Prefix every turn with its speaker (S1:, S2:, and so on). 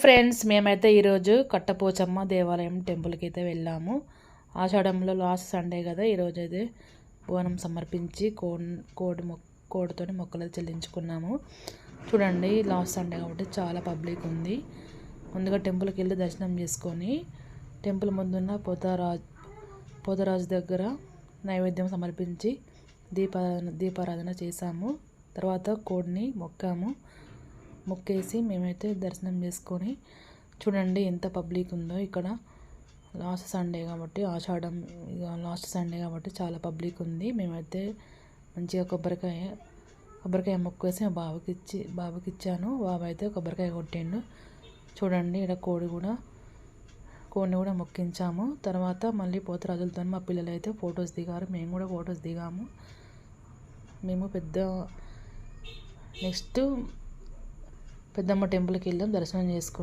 S1: Friends మేమైతే ఈరోజు కట్టపోచమ్మ దేవాలయం టెంపుల్కి అయితే వెళ్ళాము. ఆషాఢంలో లాస్ట్ సండే కదా ఈరోజు అయితే బోనం సమర్పించి కోడ్ కోడి మొక్క కోడితో మొక్కలు చెల్లించుకున్నాము. చూడండి లాస్ట్ సండే కాబట్టి చాలా పబ్లిక్ ఉంది. ముందుగా టెంపుల్కి వెళ్ళి దర్శనం చేసుకొని టెంపుల్ ముందున్న పోతారాజ్ పోతరాజు దగ్గర నైవేద్యం సమర్పించి దీపారాధన దీపారాధన చేశాము తర్వాత కోడిని మొక్కాము. మొక్కేసి మేమైతే దర్శనం చేసుకొని చూడండి ఎంత పబ్లిక్ ఉందో ఇక్కడ. లాస్ట్ సండే కాబట్టి ఆషాఢం ఇక లాస్ట్ సండే కాబట్టి చాలా పబ్లిక్ ఉంది. మేమైతే మంచిగా కొబ్బరికాయ కొబ్బరికాయ మొక్కేసి మా బాబుకి ఇచ్చి బాబుకి ఇచ్చాను. బాబు అయితే కొబ్బరికాయ కొట్టిండు. చూడండి ఇక్కడ కోడి కూడా కోడిని కూడా మొక్కించాము. తర్వాత మళ్ళీ పోతరాజులతో మా పిల్లలు అయితే ఫొటోస్ దిగారు. మేము కూడా ఫొటోస్ దిగాము. మేము పెద్ద నెక్స్ట్ పెద్దమ్మ టెంపుల్కి వెళ్ళాం దర్శనం చేసుకున్నాం